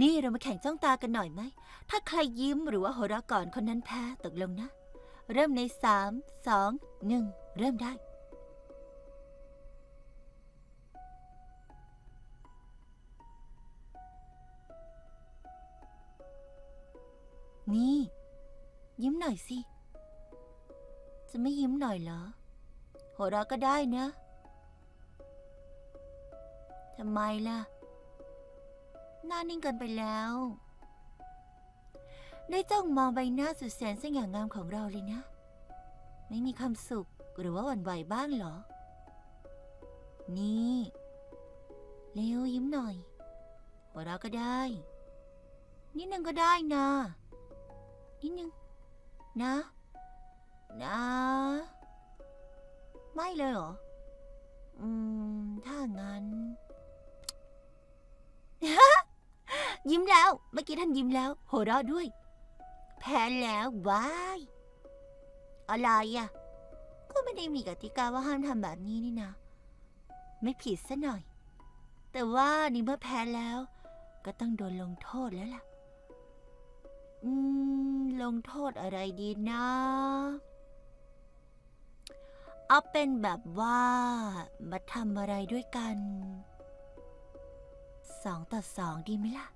นี่เรามาแข่งจ้องตากันหน่อยไหม ถ้าใครยิ้มหรือว่าหัวเราะก่อนคนนั้นแพ้ตกลงนะ เริ่มในสามสองหนึ่งเริ่มได้นี่ ยิ้มหน่อยสิ จะไม่ยิ้มหน่อยเหรอ หัวเราะก็ได้นะทำไมล่ะ หน้านิ่งเกินไปแล้ว ได้จ้องมองใบหน้าสุดแสนสง่างามของเราเลยนะ ไม่มีความสุขหรือว่าหวั่นไหวบ้างเหรอ นี่เร็วยิ้มหน่อย หัวเราะก็ได้ นิดนึงก็ได้นะ นิดนึง นะ นะ ไม่เลยเหรอ อืม ถ้างั้น ยิ้มแล้ว เมื่อกี้ท่านยิ้มแล้ว หัวเราะด้วย แพ้แล้ววายอะไรอะ ก็ไม่ได้มีกติกาว่าห้ามทำแบบนี้นี่นะ ไม่ผิดซะหน่อย แต่ว่านี่เมื่อแพ้แล้ว ก็ต้องโดนลงโทษแล้วล่ะ อืม ลงโทษอะไรดีนะ เอาเป็นแบบว่ามาทำอะไรด้วยกันสองต่อสองดีไหมล่ะ